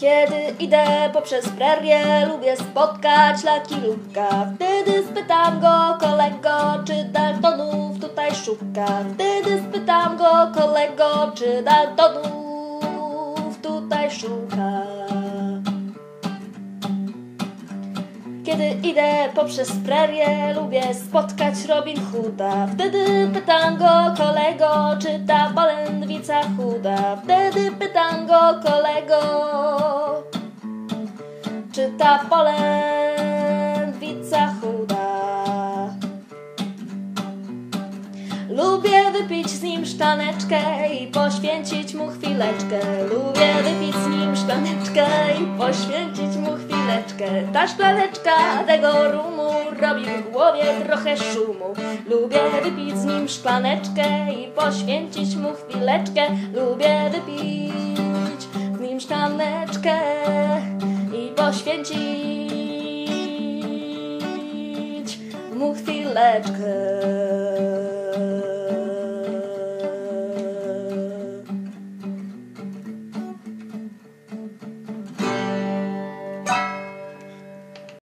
Kiedy idę poprzez prerię, lubię spotkać Luka. Wtedy spytam go, kolego, czy Daltonów tutaj szuka. Wtedy spytam go, kolego, czy Daltonów tutaj szuka. Kiedy idę poprzez prerię, lubię spotkać Robin Hooda. Wtedy pytam go, kolego, czy ta polędwica chuda. Wtedy pytam go, kolego, ta polędwica chuda. Lubię wypić z nim szklaneczkę i poświęcić mu chwileczkę. Lubię wypić z nim szklaneczkę i poświęcić mu chwileczkę. Ta szklaneczka tego rumu robi w głowie trochę szumu. Lubię wypić z nim szklaneczkę i poświęcić mu chwileczkę. Lubię wypić z nim szklaneczkę poświęcić mu chwileczkę.